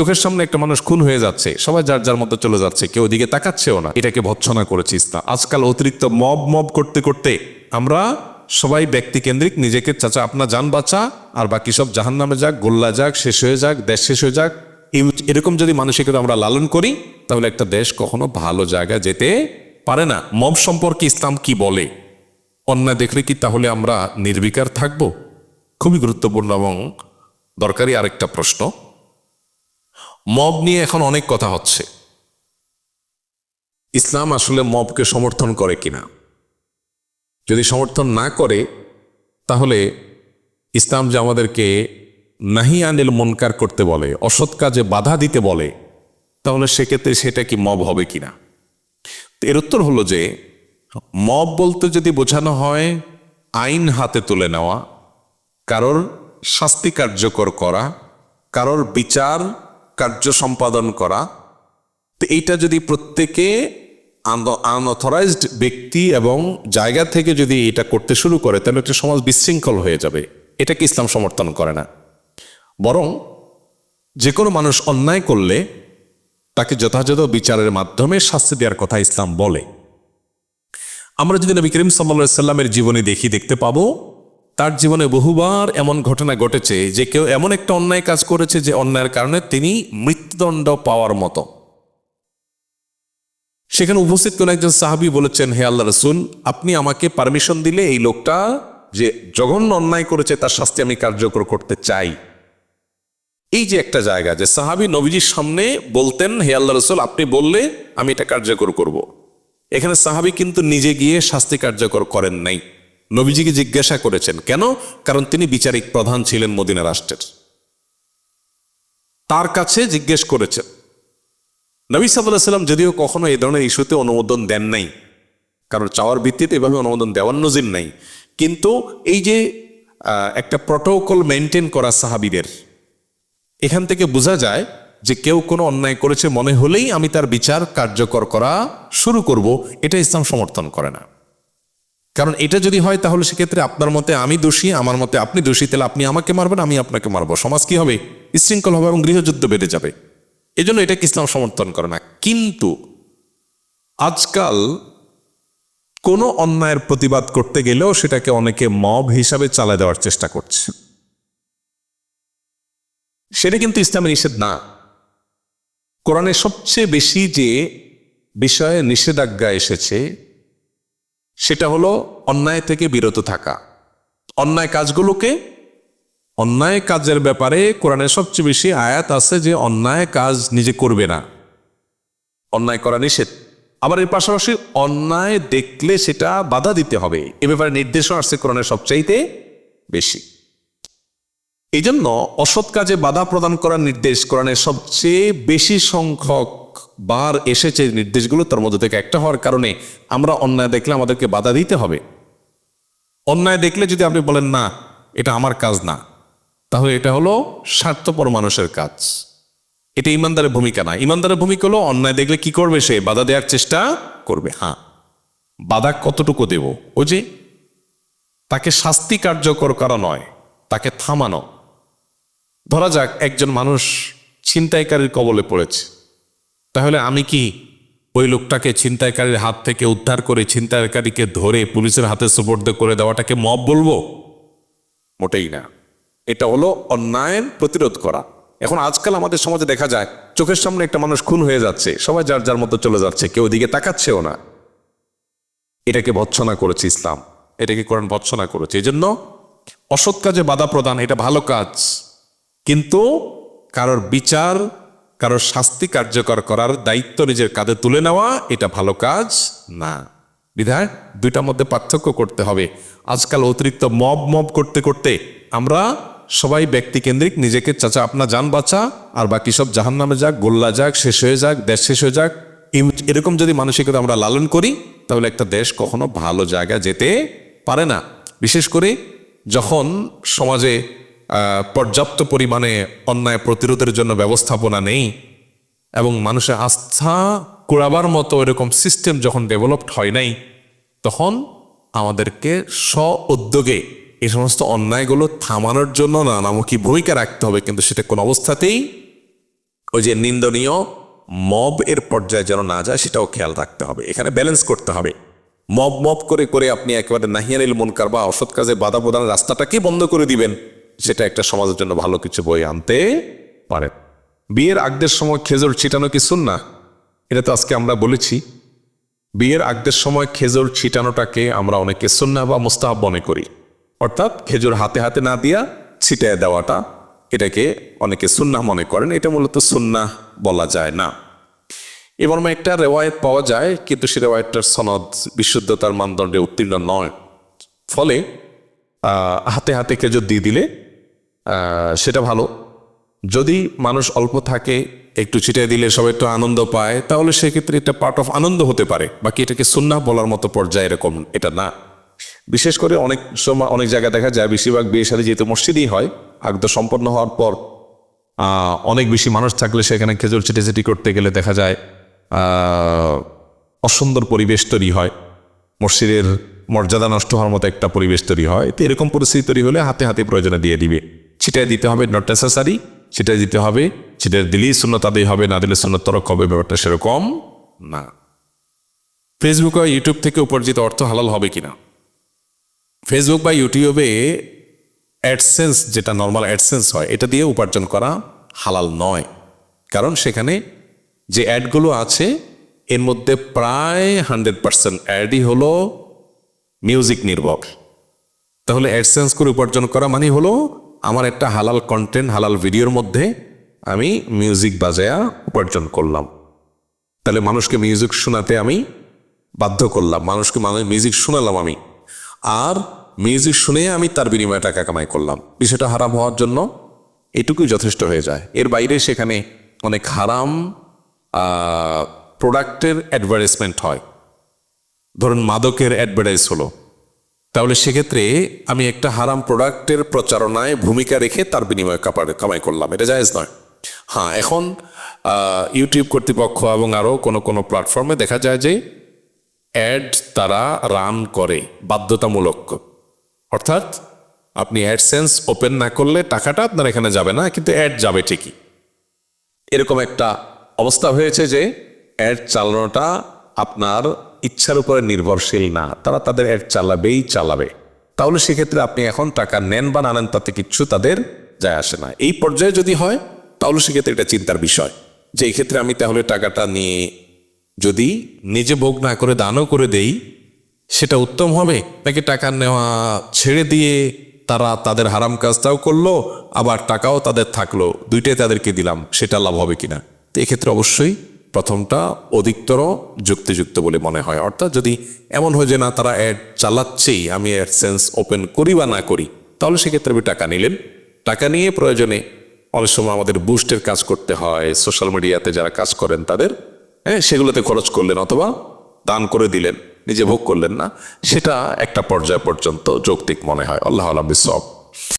চোখের সামনে একটা মানুষ খুন হয়ে যাচ্ছে, সবাই যার যার মতো চলে যাচ্ছে, কেউ ওদিকে তাকাচ্ছেও না। এটাকে ভৎসনা করেছে ইসলাম। আজকাল অতিরিক্ত মব মব করতে করতে আমরা সবাই ব্যক্তি কেন্দ্রিক নিজেকে চাচা আপনার যান বাঁচা, আর বাকি সব জাহান নামে যাক, গোল্লা যাক, শেষ হয়ে যাক, দেশ শেষ হয়ে যাক। এরকম যদি মানসিকতা আমরা লালন করি, তাহলে একটা দেশ কখনো ভালো জায়গায় যেতে পারে না। মব সম্পর্কে ইসলাম কি বলে? অন্যায় দেখলে কি তাহলে আমরা নির্বিকার থাকব? খুবই গুরুত্বপূর্ণ এবং দরকারি আরেকটা প্রশ্ন। মব নিয়ে এখন অনেক কথা হচ্ছে। ইসলাম আসলে মবকে সমর্থন করে কিনা? যদি সমর্থন না করে, তাহলে ইসলাম যে আমাদেরকে নাহি আনিল মনকার করতে বলে, অসৎ কাজে বাধা দিতে বলে, তাহলে সেক্ষেত্রে সেটা কি মব হবে কিনা? এর উত্তর হলো যে, মব বলতে যদি বোঝানো হয়, আইন হাতে তুলে নেওয়া, কারোর শাস্তি কার্যকর করা, কারোর বিচার কার্য সম্পাদন করা, তো এইটা যদি প্রত্যেকে আনঅথরাইজড ব্যক্তি এবং জায়গা থেকে যদি এটা করতে শুরু করে, তাহলে একটা সমাজ বিশৃঙ্খল হয়ে যাবে। এটাকে ইসলাম সমর্থন করে না। বরং যে কোনো মানুষ অন্যায় করলে তাকে যথাযথ বিচারের মাধ্যমে শাস্তি দেওয়ার কথা ইসলাম বলে। আমরা যদি নবী করিম সাল্লা সাল্লামের জীবনে দেখি, দেখতে পাবো তার জীবনে বহুবার এমন ঘটনা ঘটেছে যে কেউ এমন একটা অন্যায় কাজ করেছে যে অন্যায়ের কারণে তিনি মৃত্যুদণ্ড পাওয়ার মতো। সেখানে উপস্থিত কোন একজন সাহাবি বলেছেন, হে আল্লাহ রসুল, আপনি আমাকে পারমিশন দিলে এই লোকটা যে জঘন্য অন্যায় করেছে তার শাস্তি আমি কার্যকর করতে চাই। এই যে একটা জায়গা যে সাহাবি নবীজির সামনে বলতেন, হে আল্লাহ রসুল, আপনি বললে আমি এটা কার্যকর করব। এখানে সাহাবি কিন্তু নিজে গিয়ে শাস্তি কার্যকর করেন নাই। নবীজিকে জিজ্ঞাসা করেছেন, কেন? কারণ তিনি বিচারিক প্রধান ছিলেন মদিনা রাষ্ট্রের। তার কাছে জিজ্ঞেস করেছেন, নবী সাল্লাহ যদিও কখনো এই ধরনের ইস্যুতে অনুমোদন দেন নাই, কারণ চাওয়ার ভিত্তিতে এভাবে অনুমোদন দেওয়ার নজির নাই, কিন্তু এই যে একটা প্রটোকল মেনটেন করা সাহাবিদের, এখান থেকে বোঝা যায় যে কেউ কোনো অন্যায় করেছে মনে হলেই আমি তার বিচার কার্যকর করা শুরু করব, এটা ইসলাম সমর্থন করে না। কারণ এটা যদি হয় তাহলে সেক্ষেত্রে আপনার মতে আমি দোষী, আমার মতে আপনি দোষী, তাহলে আপনি আমাকে মারবেন, আমি আপনাকে মারবো। সমাজ কি হবে? বিশৃঙ্খল হবে এবং গৃহযুদ্ধ বেড়ে যাবে। এজন্য এটাকে ইসলাম সমর্থন করে না। কিন্তু আজকাল কোনো অন্যায়ের প্রতিবাদ করতে গেলেও সেটাকে অনেকে মব হিসাবে চালা দেওয়ার চেষ্টা করছে। সেটা কিন্তু ইসলামে নিষেধ না। কোরআনে সবচেয়ে বেশি যে বিষয়ে নিষেধাজ্ঞা এসেছে সেটা হলো অন্যায় থেকে বিরত থাকা। অন্যায় কাজগুলোকে, অন্যায় কাজের ব্যাপারে কোরআনের সবচেয়ে বেশি আয়াত আছে যে অন্যায় কাজ নিজে করবে না। অন্যায় করা নিষেধ। আবার এর পাশাপাশি অন্যায় দেখলে সেটা বাধা দিতে হবে। এ ব্যাপারে নির্দেশও আসছে কোরআনের সবচাইতে বেশি। এই জন্য অসৎ কাজে বাধা প্রদান করার নির্দেশ কোরআনের সবচেয়ে বেশি সংখ্যক বার এসেছে নির্দেশগুলো তার মধ্যে থেকে একটা হওয়ার কারণে আমরা অন্যায় দেখলে আমাদেরকে বাধা দিতে হবে। অন্যায় দেখলে যদি আপনি বলেন, না, এটা আমার কাজ না, তাহলে এটা হলো স্বার্থপর মানুষের কাজ। এটা ইমানদারের ভূমিকা না। ইমানদারের ভূমিকা হলো অন্যায় দেখলে কি করবে সে? বাধা দেওয়ার চেষ্টা করবে। হ্যাঁ বাধা কতটুকু দেব? ও যে, তাকে শাস্তি কার্যকর করা নয়, তাকে থামানো। ধরা যাক, একজন মানুষ ছিনতাইকারীর কবলে পড়েছে। তাহলে আমি কি ওই লোকটাকে ছিনতাইকারীর হাত থেকে উদ্ধার করে ছিনতাইকারীকে ধরে পুলিশের হাতে সুপর্দ করে দেওয়াটাকে মব বলব? মোটেই না। এটা হলো অন্যায়ের প্রতিরোধ করা। এখন আজকাল আমাদের সমাজে দেখা যায়, চোখের সামনে একটা মানুষ খুন হয়ে যাচ্ছে, সবাই যার যার মতো চলে যাচ্ছে, কেউ দিকে তাকাচ্ছেও না। এটাকে ভৎসনা করেছে ইসলাম। এটাকে কোরআন ভৎসনা করেছে। এই জন্য অসৎ কাজে বাধা প্রদান, এটা ভালো কাজ। কিন্তু কারোর বিচার কারোর শাস্তি কার্যকর করার দায়িত্ব নিজের কাঁধে তুলে নেওয়া, এটা ভালো কাজ না। বিধায় দুইটার মধ্যে পার্থক্য করতে হবে। আজকাল অতিরিক্ত মব মব করতে করতে আমরা সবাই ব্যক্তিকেন্দ্রিক, নিজেকে চাচা আপনার যান বাঁচা, আর বাকি সব জাহান নামে যাক, গোল্লা যাক, শেষ হয়ে যাক, দেশ শেষ হয়ে যাক। এরকম যদি মানসিকতা আমরা লালন করি, তাহলে একটা দেশ কখনো ভালো জায়গায় যেতে পারে না। বিশেষ করে যখন সমাজে পর্যাপ্ত পরিমাণে অন্যায় প্রতিরোধের জন্য ব্যবস্থাপনা নেই এবং মানুষের আস্থা কুড়াবার মতো এরকম সিস্টেম যখন ডেভেলপড হয় নাই, তখন আমাদেরকে স্ব উদ্যোগে এই সমস্ত অন্যায়গুলো থামানোর জন্য নানামুখী ভূমিকা রাখতে হবে। কিন্তু সেটা কোন অবস্থাতেই ওই যে নিন্দনীয় মব এর পর্যায়ে যেন না যায়, সেটাও খেয়াল রাখতে হবে। এখানে ব্যালেন্স করতে হবে। মব মব করে করে আপনি একেবারে নাহিয়ানিল মনকার বা অসৎ কাজে বাধা প্রদানের রাস্তাটাকে বন্ধ করে দিবেন। সেটা একটা সমাজের জন্য ভালো কিছু বই আনতে পারে। বিয়ের আগদের সময় খেজুর ছিটানো কি না এটা তো আজকে আমরা বলেছি। বিয়ের আগদের সময় খেজুর ছিটানোটাকে আমরা অনেকে সুন্না বা মুস্তাহাব মনে করি। অর্থাৎ খেজুর হাতে হাতে না দিয়া ছিটায় দেওয়াটা, এটাকে অনেকে সুন্না মনে করেন, এটা মূলত সুন্না বলা যায় না। এবার একটা রেওয়ায়ত পাওয়া যায়, কিন্তু সে রেওয়ায়তটার সনদ বিশুদ্ধতার মানদণ্ডে উত্তীর্ণ নয়। ফলে হাতে হাতে খেজুর দিয়ে দিলে সেটা ভালো। যদি মানুষ অল্প থাকে, একটু ছিটিয়ে দিলে সবাই একটু আনন্দ পায়, তাহলে সেক্ষেত্রে এটা পার্ট অফ আনন্দ হতে পারে। বাকি এটাকে সুন্না বলার মতো পর্যায়ে এরকম এটা না। বিশেষ করে অনেক সময় অনেক জায়গায় দেখা যায়, বেশিরভাগ বিয়ে সাথে যেহেতু মসজিদই হয় আগদ সম্পন্ন হওয়ার পর অনেক বেশি মানুষ থাকলে সেখানে খেজুর ছিটিছিটি করতে গেলে দেখা যায় অসুন্দর পরিবেশ তৈরি হয়। মসজিদের মর্যাদা নষ্ট হওয়ার মতো একটা পরিবেশ তৈরি হয়। তো এরকম পরিস্থিতি তৈরি হলে হাতে হাতে প্রয়োজনে দিয়ে দিবে। ছিটাই দিতে হবে নট নেসেসারি ছিটাই দিতে হবে, ছিটাই দিলেই শূন্য তাদের হবে, না দিলে শূন্য তরক হবে, ব্যাপারটা সেরকম না। ফেসবুক বা ইউটিউব থেকে উপার্জিত অর্থ হালাল হবে কিনা? ফেসবুক বা ইউটিউবে অ্যাডসেন্স যেটা নর্মাল অ্যাডসেন্স হয়, এটা দিয়ে উপার্জন করা হালাল নয়। কারণ সেখানে যে অ্যাডগুলো আছে, এর মধ্যে প্রায় হান্ড্রেড পার্সেন্ট অ্যাডই হলো মিউজিক নির্ভর। তাহলে অ্যাডসেন্স করে উপার্জন করা মানে হলো আমার একটা হালাল কন্টেন্ট হালাল ভিডিওর মধ্যে আমি মিউজিক বাজায়া উপার্জন করলাম। তাহলে মানুষকে মিউজিক শোনাতে আমি বাধ্য করলাম। মানুষকে মানুষ মিউজিক শোনালাম আমি। আর মিউজিক শুনে আমি তার বিনিময়ে টাকা কামাই করলাম। বিষয়টা হারাম হওয়ার জন্য এটুকুই যথেষ্ট হয়ে যায়। এর বাইরে সেখানে অনেক হারাম প্রোডাক্টের অ্যাডভার্টাইজমেন্ট হয়। ধরুন মাদকের অ্যাডভার্টাইজ হলো। তাহলে সেক্ষেত্রে আমি একটা হারাম প্রোডাক্টের প্রচারণায় ভূমিকা রেখে তার বিনিময়ে কামাই করলাম। এটা জায়েজ নয়। হ্যাঁ এখন ইউটিউব কর্তৃপক্ষ এবং আরও কোনো কোনো প্ল্যাটফর্মে দেখা যায় যে অ্যাড তারা রান করে বাধ্যতামূলক। অর্থাৎ আপনি অ্যাডসেন্স ওপেন না করলে টাকাটা আপনার এখানে যাবে না, কিন্তু অ্যাড যাবে ঠিকই। এরকম একটা অবস্থা হয়েছে যে অ্যাড চালানোটা আপনার ইচ্ছার উপরে নির্ভরশীল না, তারা তাদের অ্যাড চালাবেই চালাবে। তাহলে সেক্ষেত্রে আপনি এখন টাকা নেন বা না নেন, তাতে কিচ্ছু তাদের যায় আসে না। এই পর্যায়ে যদি হয়, তাহলে সেক্ষেত্রে এটা চিন্তার বিষয়। যে এই ক্ষেত্রে আমি তাহলে টাকাটা নিয়ে যদি নিজে ভোগ না করে, দানও করে দেই, সেটা উত্তম হবে? নাকি টাকা নেওয়া ছেড়ে দিয়ে তারা তাদের হারাম কাজটাও করল, আবার টাকাও তাদের থাকল, দুইটাই তাদেরকে দিলাম, সেটা লাভ হবে কিনা? তো এক্ষেত্রে অবশ্যই প্রথমটা অধিকতর যুক্তিযুক্ত বলে মনে হয়। অর্থাৎ যদি এমন হয় যে, না, তারা অ্যাড চালাচ্ছেই, আমি অ্যাডসেন্স ওপেন করি বা না করি, তাহলে সেক্ষেত্রে আপনি টাকা নিলেন। টাকা নিয়ে প্রয়োজনে অনেক সময় আমাদের বুস্টের কাজ করতে হয় সোশ্যাল মিডিয়াতে যারা কাজ করেন তাদের। হ্যাঁ সেগুলোতে খরচ করলেন অথবা দান করে দিলেন, নিজে ভোগ করলেন না। সেটা একটা পর্যায় পর্যন্ত যৌক্তিক মনে হয়। আল্লাহ আলম সব